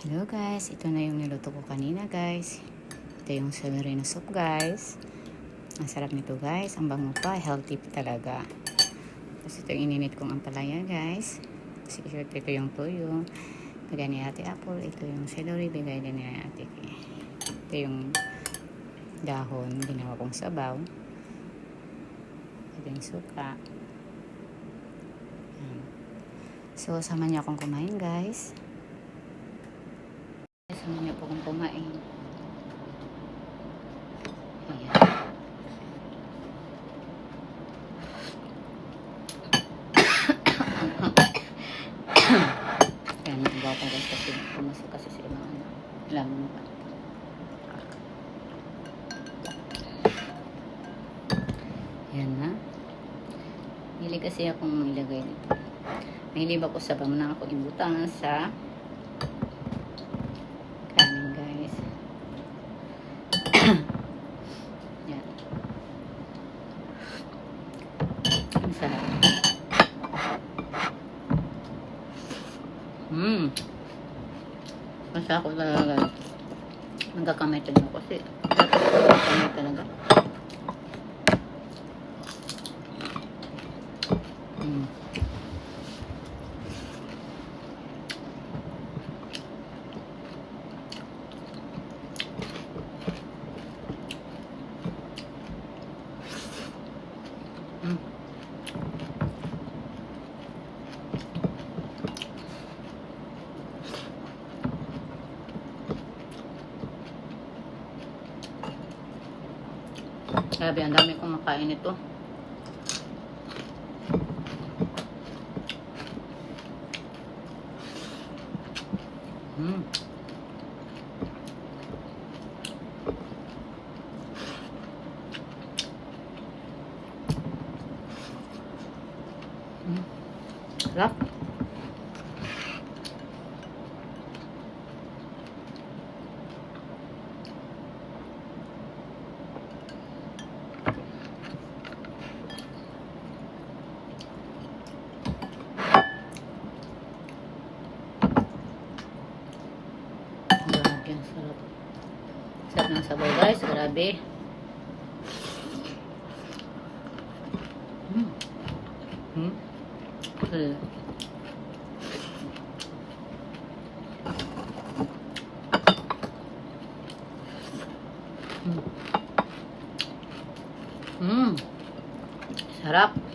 Hello guys, ito na yung niluto ko kanina guys. Ito yung severino soup guys. Ang sarap nito guys, ang bango pa, healthy talaga. Tapos ito yung ininit kong ampalaya guys. Kasi ito yung tuyo. Bigay ni ate apple, ito yung celery, bigay din ni ate. Ito yung dahon, ginawa kong sabaw. Ito yung suka. So, sama niyo akong kumain guys. Sama niyo po akong kumain. Ayan. Kaya nagawa ko guys kasi pumasok kasi sa ibang ano. Lamang pa. Yan na. Hili kasi akong ilagay dito. Mahilig ako sa pamuna ako imbutang sa Ang sarap. Mmm. Masarap ko talaga. Nagkakamay talaga ako kasi nagkakamay talaga. Mm. Grabe, ang dami kong makain ito. Mm. Mm. Ang sarap. Sarap ng sabaw guys, grabe. Mm. Hmm? Uh. Mm. Sarap.